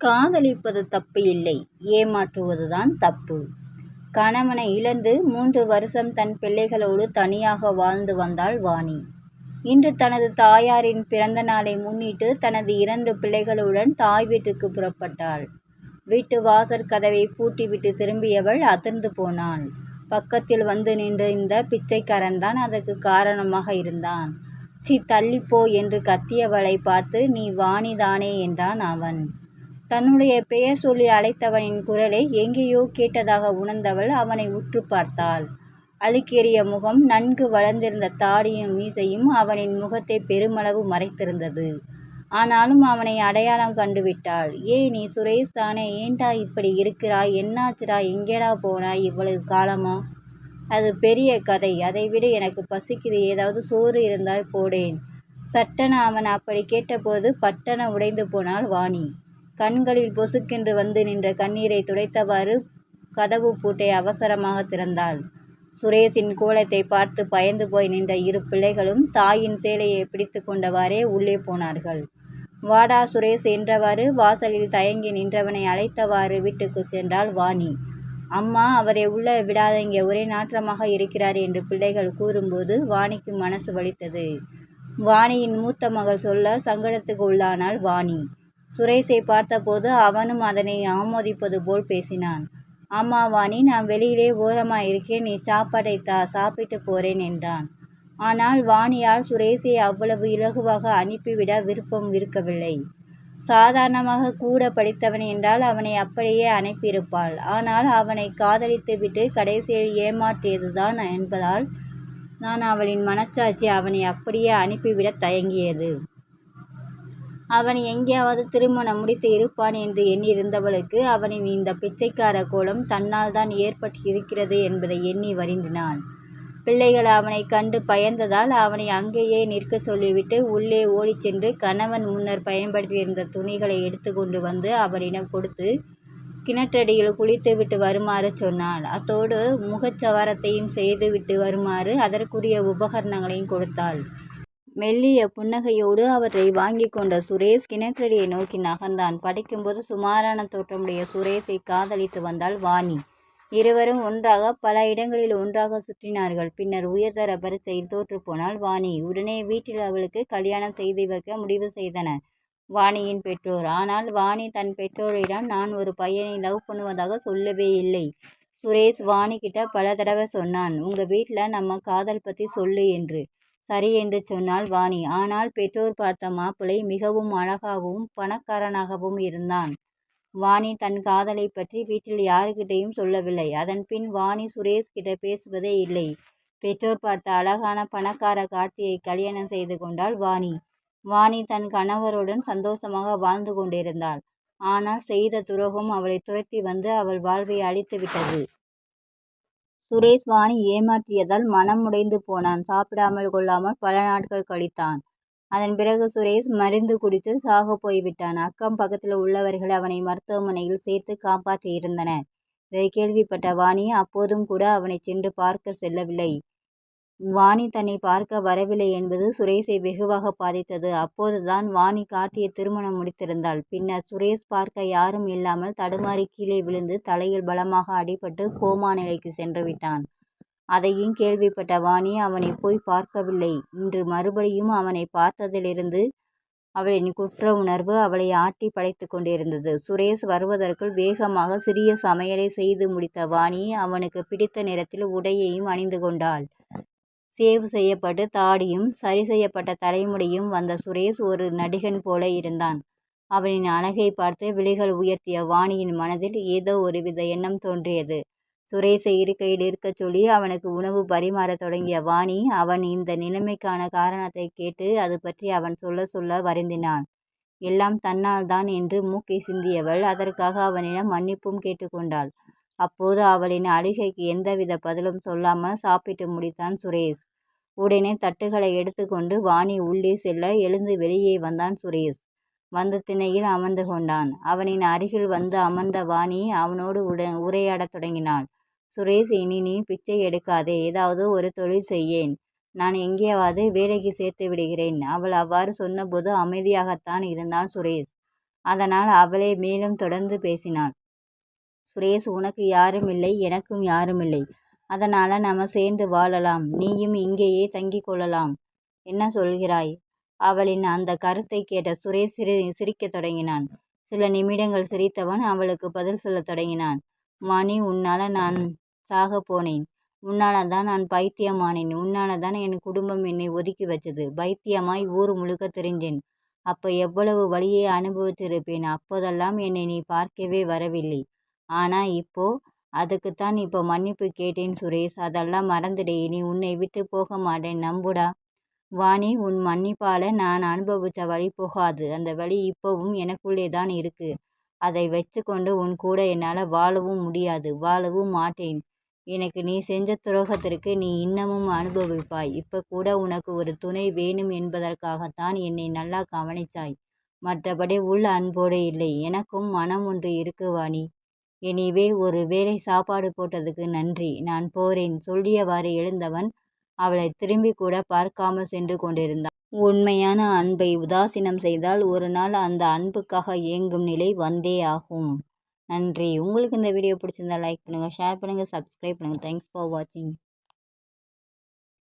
காதலிப்பது தப்பு இல்லை ஏமாற்றுவதுதான் தப்பு. கணவனை இழந்து மூன்று வருஷம் தன் பிள்ளைகளோடு தனியாக வாழ்ந்து வந்தாள் வாணி. இன்று தனது தாயாரின் பிறந்த நாளை முன்னிட்டு தனது இரண்டு பிள்ளைகளுடன் தாய் வீட்டுக்கு புறப்பட்டாள். வீட்டு வாசற் கதவை பூட்டிவிட்டு திரும்பியவள் அதிர்ந்து போனாள். பக்கத்தில் வந்து நின்ற இந்த பிச்சைக்காரன்தான் அதற்கு காரணமாக இருந்தான். சி தள்ளிப்போ என்று கத்தியவளை பார்த்து நீ வாணிதானே என்றான் அவன். தன்னுடைய பெயர் சொல்லி அழைத்தவனின் குரலை எங்கேயோ கேட்டதாக உணர்ந்தவள் அவனை உற்று பார்த்தாள். அழுக்கேறிய முகம் நன்கு வளர்ந்திருந்த தாடியும் மீசையும் அவனின் முகத்தை பெருமளவு மறைத்திருந்தது. ஆனாலும் அவனை அடையாளம் கண்டுவிட்டாள். ஏய் நீ சுரேஷ் தானே ஏண்டா இப்படி இருக்கிறாய் என்னாச்சுடா எங்கேடா போனாய் இவ்வளவு காலமா? அது பெரிய கதை அதைவிட எனக்கு பசிக்குது ஏதாவது சோறு இருந்தால் போடேன். சட்டன அவன் அப்படி கேட்டபோது பட்டன உடைந்து போனாள் வாணி. கண்களில் பொசுக்கென்று வந்து நின்ற கண்ணீரை துடைத்தவாறு கதவு பூட்டை அவசரமாக திறந்தாள். சுரேஷின் கோலத்தை பார்த்து பயந்து போய் நின்ற இரு பிள்ளைகளும் தாயின் சேலையை பிடித்துக் கொண்டவாறே உள்ளே போனார்கள். வாடா சுரேஷ் என்றவாறு வாசலில் தயங்கி நின்றவனை அழைத்தவாறு வீட்டுக்கு சென்றாள் வாணி. அம்மா அவரை உள்ளே விடாதீங்க ஒரே நாற்றமாக இருக்கிறார் என்று பிள்ளைகள் கூறும்போது வாணிக்கு மனசு வலித்தது. வாணியின் மூத்த மகள் சொல்ல சங்கடத்துக்கு உள்ளானாள் வாணி. சுரேஷை பார்த்தபோது அவனும் அதனை ஆமோதிப்பது போல் பேசினான். ஆமா வாணி நான் வெளியிலே ஓரமாக இருக்கேன் நீ சாப்பாடை தா சாப்பிட்டுப் போறேன் என்றான். ஆனால் வாணியால் சுரேஷை அவ்வளவு இலகுவாக அனுப்பிவிட விருப்பம் இருக்கவில்லை. சாதாரணமாக கூட படித்தவன் என்றால் அவனை அப்படியே அனுப்பியிருப்பாள். ஆனால் அவனை காதலித்துவிட்டு கடைசியில் ஏமாற்றியதுதான் என்பதால் நான் அவளின் மனச்சாட்சி அவனை அப்படியே அனுப்பிவிடத் தயங்கியது. அவன் எங்கேயாவது திருமணம் முடித்து இருப்பான் என்று எண்ணியிருந்தவளுக்கு அவனின் இந்த பிச்சைக்கார கோலம் தன்னால்தான் ஏற்பட்டிருக்கிறது என்பதை எண்ணி வருந்தினாள். பிள்ளைகள் அவனைக் கண்டு பயந்ததால் அவனை அங்கேயே நிற்க சொல்லிவிட்டு உள்ளே ஓடிச் சென்று கணவன் முன்னர் பயன்படுத்தியிருந்த துணிகளை எடுத்துக்கொண்டு வந்து அவனிடம் கொடுத்து கிணற்றடியில் குளித்துவிட்டு வருமாறு சொன்னாள். அத்தோடு முகச்சவரத்தையும் செய்துவிட்டு வருமாறு அதற்குரிய உபகரணங்களையும் கொடுத்தாள். மெல்லிய புன்னகையோடு அவற்றை வாங்கிக் கொண்ட சுரேஷ் கிணற்றடியை நோக்கி நகர்ந்தான். படிக்கும்போது சுமாரான தோற்றமுடைய சுரேஷை காதலித்து வந்தாள் வாணி. இருவரும் ஒன்றாக பல இடங்களில் ஒன்றாக சுற்றினார்கள். பின்னர் உயர்தர பரீட்சையில் தோற்றுப்போனால் வாணி. உடனே வீட்டில் அவளுக்கு கல்யாணம் செய்து வைக்க முடிவு செய்தனர் வாணியின் பெற்றோர். ஆனால் வாணி தன் பெற்றோரிடம் நான் ஒரு பையனை லவ் பண்ணுவதாக சொல்லவே இல்லை. சுரேஷ் வாணிகிட்ட பல தடவை சொன்னான் உங்க வீட்டில் நம்ம காதல் பற்றி சொல்லு என்று. சரி என்று சொன்னாள் வாணி. ஆனால் பெற்றோர் பார்த்த மாப்பிள்ளை மிகவும் அழகாகவும் பணக்காரனாகவும் இருந்தான். வாணி தன் காதலைப் பற்றி வீட்டில் யாருக்கிட்டயும் சொல்லவில்லை. அதன்பின் வாணி சுரேஷ் கிட்ட பேசுவதே இல்லை. பெற்றோர் பார்த்த அழகான பணக்கார கார்த்தியை கல்யாணம் செய்து கொண்டாள் வாணி. வாணி தன் கணவருடன் சந்தோஷமாக வாழ்ந்து கொண்டிருந்தாள். ஆனால் செய்த துரோகம் அவளைத் துரத்தி வந்து அவள் வாழ்வை அழித்துவிட்டது. சுரேஷ் வாணி ஏமாற்றியதால் மனம் உடைந்து போனான். சாப்பிடாமல் கொள்ளாமல் பல நாட்கள் கழித்தான். அதன் பிறகு சுரேஷ் மருந்து குடித்து சாக போய்விட்டான். அக்கம் பக்கத்தில் உள்ளவர்கள் அவனை மருத்துவமனையில் சேர்த்து காப்பாற்றியிருந்தனர். இதை கேள்விப்பட்ட வாணி அப்போதும் கூட அவனைச் சென்று பார்க்கச் செல்லவில்லை. வாணி தன்னை பார்க்க வரவில்லை என்பது சுரேஷை வெகுவாகப் பாதித்தது. அப்போதுதான் வாணி கார்த்தியை திருமணம் முடித்திருந்தாள். பின்னர் சுரேஷ் பார்க்க யாரும் இல்லாமல் தடுமாறி கீழே விழுந்து தலையில் பலமாக அடிபட்டு கோமா நிலைக்கு சென்றுவிட்டான். அதையும் கேள்விப்பட்ட வாணி அவனைப் போய் பார்க்கவில்லை. இன்று மறுபடியும் அவனை பார்த்ததிலிருந்து அவளின் குற்ற உணர்வு அவளை ஆட்டிப் படைத்துக் கொண்டிருந்தது. சுரேஷ் வருவதற்குள் வேகமாக சிறிய சமையலை செய்து முடித்த வாணி அவனுக்குப் பிடித்த நிறத்தில் உடையையும் அணிந்து கொண்டாள். சேவ் செய்யப்பட்டு தாடியும் சரி செய்யப்பட்ட தலைமுடியும் வந்த சுரேஷ் ஒரு நடிகன் போல இருந்தான். அவனின் அழகை பார்த்து விழிகள் உயர்த்திய வாணியின் மனதில் ஏதோ ஒருவித எண்ணம் தோன்றியது. சுரேஷை இருக்கையில் இருக்கச் சொல்லி அவனுக்கு உணவு பரிமாறத் தொடங்கிய வாணி அவன் இந்த நிலைமைக்கான காரணத்தைக் கேட்டு அது பற்றி அவன் சொல்ல சொல்ல வருந்தினான் எல்லாம் தன்னால்தான் என்று மூக்கை சிந்தியவள் அதற்காக அவனிடம் மன்னிப்பும் கேட்டுக்கொண்டாள் அப்போது அவளின் அழுகைக்கு எந்தவித பதிலும் சொல்லாமல் சாப்பிட்டு முடித்தான் சுரேஷ். உடனே தட்டுகளை எடுத்துக்கொண்டு வாணி உள்ளே செல்ல எழுந்து வெளியே வந்தான் சுரேஷ். வந்த திணையில் அமர்ந்து கொண்டான். அவனின் அருகில் வந்து அமர்ந்த வாணி அவனோடு உட உரையாடத் தொடங்கினாள். சுரேஷ் இனி நீ பிச்சை எடுக்காதே ஏதாவது ஒரு தொழில் செய்யேன். நான் எங்கேயாவது வேலைக்கு சேர்த்து விடுகிறேன். அவள் அவ்வாறு சொன்னபோது அமைதியாகத்தான் இருந்தான் சுரேஷ். அதனால் அவளே மேலும் தொடர்ந்து பேசினாள் சுரேஷ் உனக்கு யாரும் இல்லை எனக்கும் யாரும் இல்லை. அதனால் நம்ம சேர்ந்து வாழலாம். நீயும் இங்கேயே தங்கி கொள்ளலாம். என்ன சொல்கிறாய்? அவளின் அந்த கருத்தை கேட்ட சுரேஷ் சிரி சிரிக்கத் தொடங்கினான். சில நிமிடங்கள் சிரித்தவன் அவளுக்கு பதில் சொல்லத் தொடங்கினான். மணி உன்னால் நான் சாக போனேன். உன்னால தான் நான் பைத்தியமானேன். உன்னால தான் என் குடும்பம் என்னை ஒதுக்கி வச்சது. பைத்தியமாய் ஊர் முழுக்க தெரிஞ்சேன். அப்போ எவ்வளவு வழியை அனுபவித்திருப்பேன்? அப்போதெல்லாம் என்னை நீ பார்க்கவே வரவில்லை. ஆனால் இப்போது அதுக்குத்தான் இப்போ மன்னிப்பு கேட்டேன் சுரேஷ். அதெல்லாம் மறந்துடு. இனி உன்னை விட்டு போக மாட்டேன். நம்புடா. வாணி உன் மன்னிப்பால் நான் அனுபவித்த வழி போகாது. அந்த வழி இப்போவும் எனக்குள்ளே தான் இருக்கு. அதை வச்சுக்கொண்டு உன் கூட என்னால் வாழவும் முடியாது. வாழவும் மாட்டேன். எனக்கு நீ செஞ்ச துரோகத்திற்கு நீ இன்னமும் அனுபவிப்பாய். இப்போ கூட உனக்கு ஒரு துணை வேணும் என்பதற்காகத்தான் என்னை நல்லா கவனிச்சாய். மற்றபடி உள்ள அன்போடு இல்லை. எனக்கும் மனம் ஒன்று இருக்கு வாணி. எனிவே ஒரு வேளை சாப்பாடு போட்டதுக்கு நன்றி. நான் போறேன். சொல்லியவாறு எழுந்தவன் அவளை திரும்பி கூட பார்க்காமல் சென்று கொண்டிருந்தான். உண்மையான அன்பை உதாசீனம் செய்தால் ஒரு நாள் அந்த அன்புக்காக இயங்கும் நிலை வந்தே ஆகும். நன்றி. உங்களுக்கு இந்த வீடியோ பிடிச்சிருந்தா லைக் பண்ணுங்கள் ஷேர் பண்ணுங்கள் சப்ஸ்கிரைப் பண்ணுங்கள் தேங்க்ஸ் ஃபார் வாட்சிங்